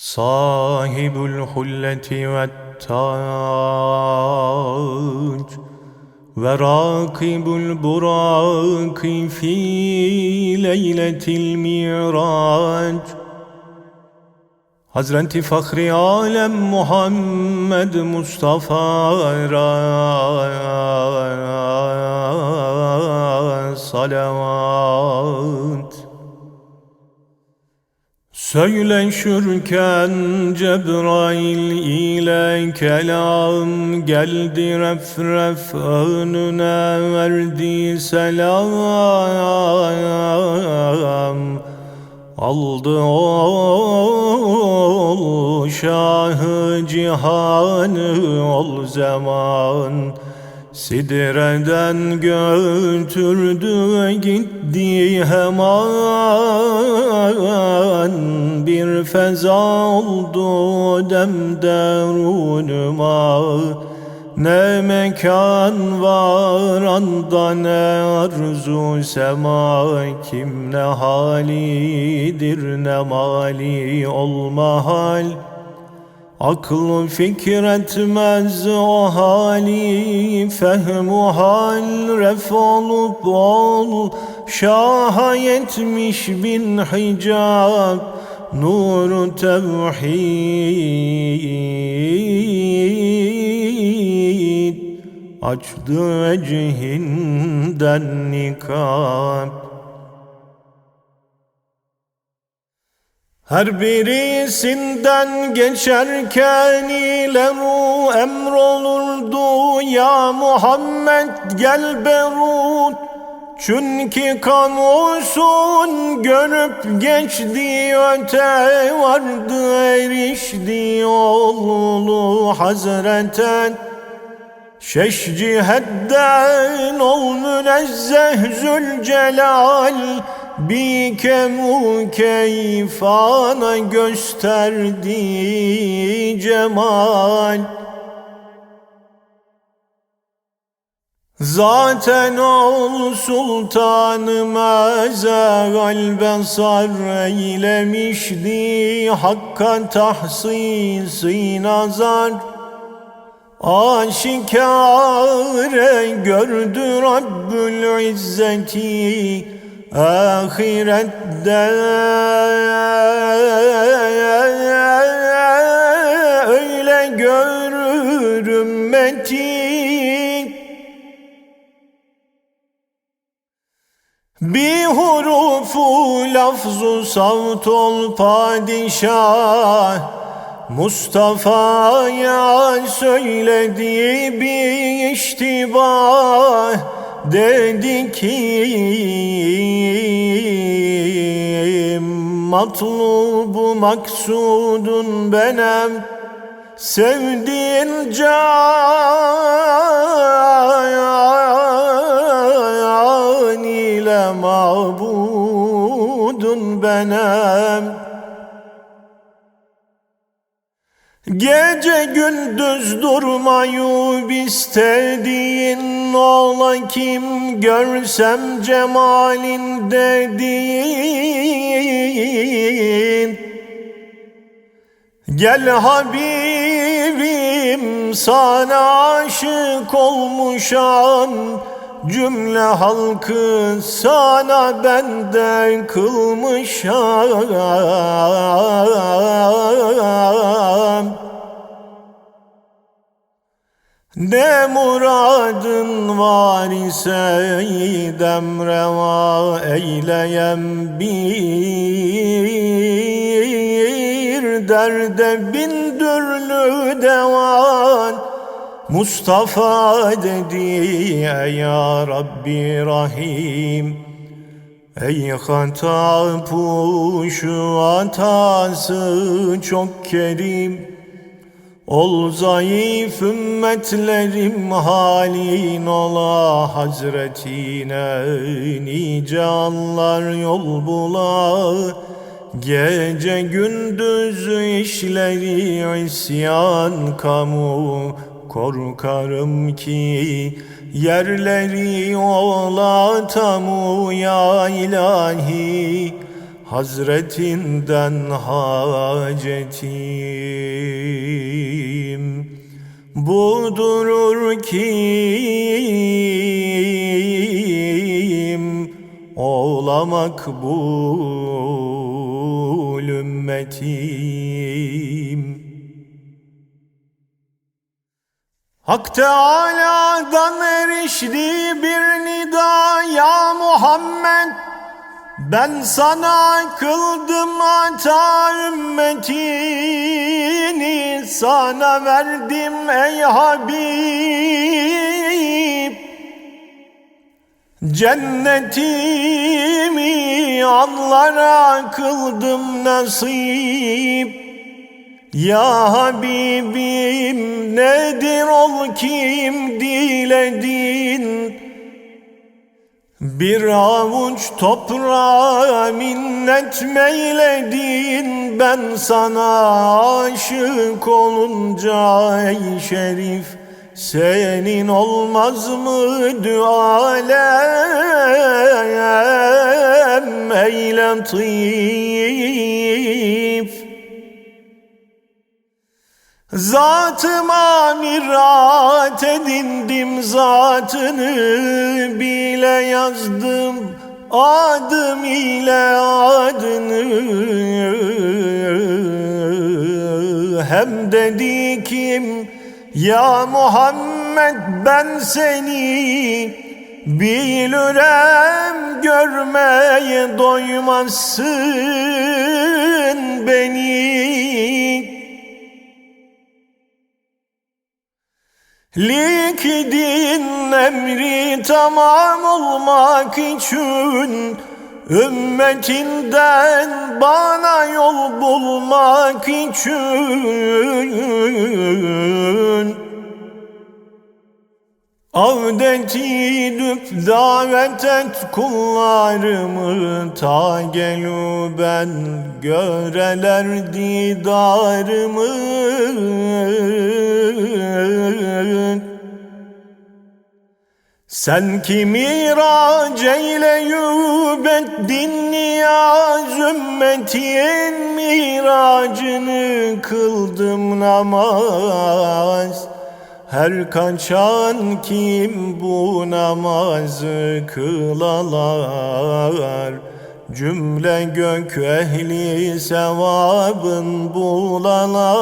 Sahibul hulleti ve tac ve rakibul buraki fi leyletil mirac Hazreti Fahri Alem Muhammed Mustafa ra salavat Söyleşürken Cebrail ile kelam geldi ref ref önüne verdi selam. Aldı ol şahı cihanı ol zaman. Sidreden götürdü gitti hemen feza oldu demderunuma ne mekan var anda ne arzu sema. Kim ne halidir ne mali olma hal. Aklı fikir etmez o hali Fehmu hal. Ref olup ol Şaha yetmiş bin hicab Nuru tevhid. Açtı ecihinden nikab Her birisinden geçerken ile ru emrolurdu. Ya Muhammed gel berut Çünkü kamusun görüp geçti öte vardı erişti yolu hazreten. Şeş cihetten ol münezzeh zülcelal Bike mukeyfana gösterdi cemal Zaten ol sultanı mezel besar eylemişti Hakka tahsisi nazar. Aşikare gördü Rabbül İzzeti Ahirette Bir hurufu lafzu savt ol padişah. Mustafa'ya söyledi bir iştibah Dedi ki matlubu maksudun benem Sevdiğin can ile mabudun benem. Gece gündüz durmayıp istediğin ola kim görsem cemalin dediğin. Gel Habibim sana aşık olmuşam Cümle halkı sana benden kılmışam. Ne muradın var ise demreva eyleyem bir. Derde bin türlü devan Mustafa dedi ya Rabbi Rahim Ey hata puşu hatası çok kerim. Ol zayıf ümmetlerim halin ola Hazretine Nice anlar yol bula. Gece gündüz işleri isyan kamu Korkarım ki yerleri ola tamu ya ilahi Hazretinden hacetim. Budurur kim Ola makbul ümmetim Hak Teâlâ'dan erişti bir nida ya Muhammed. Ben sana kıldım ata ümmetini Sana verdim ey Habib. Cennetimi anlara kıldım nasip ya Habibim nedir ol kim diledin? Bir avuç toprağa minnet meyledin. Ben sana aşık olunca ey şerif Senin olmaz mı dualem ey latif Zatıma mirat edindim zatını bile yazdım adım ile adını. Hem dedi kim ya Muhammed ben seni Bilürem görmeye doymazsın beni Likidin emri tamam olmak için Ümmetinden bana yol bulmak için Avdeti düp davet et kullarımı Ta gelu ben göreler didarımı. Sen ki mirac eyleyüp ettin niyaz Ümmetin miracını kıldım namaz her kaçan kim bu namazı kılalar? Cümle gök ehli sevabın bulalar.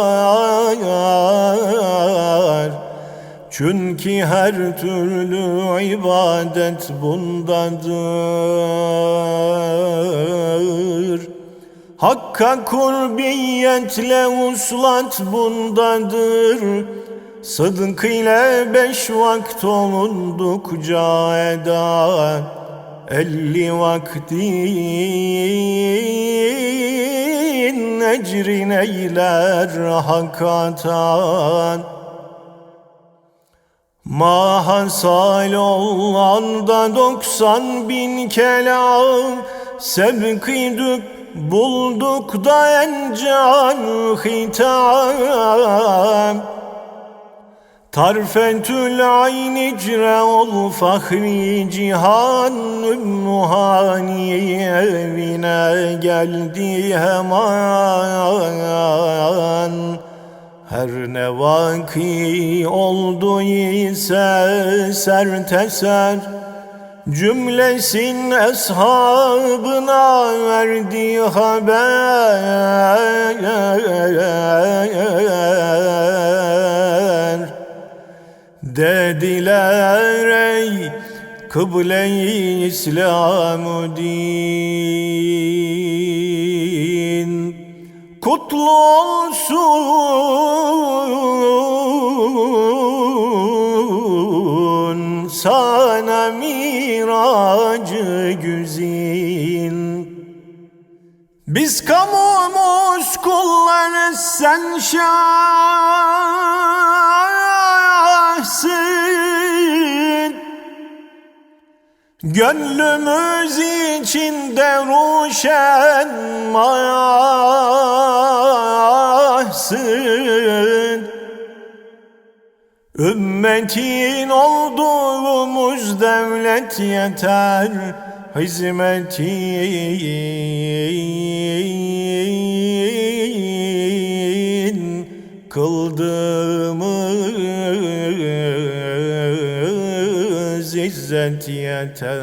Çünkü her türlü ibadet bundadır. Hakka kurbiyetle uslat bundadır Sıdk ile beş vakt olundukça eda Elli vaktin ecrin eyler hakatan Mahasal olan da doksan bin kelam. Sebkidük bulduk da en can hitam Tarfetül ayn icre ol fahri cihan Ümmühani evine geldi hemen. Her ne vaki oldu ise serteser Cümlesin eshabına verdi haber Dediler ey kıble-i İslam din Kutlu olsun sana miracı güzin. Biz kamumuz kulları sen şahsın Gönlümüz içinde ruşen mahsın Ümmetin olduğumuz devlet yeter hizmetin izzet yeter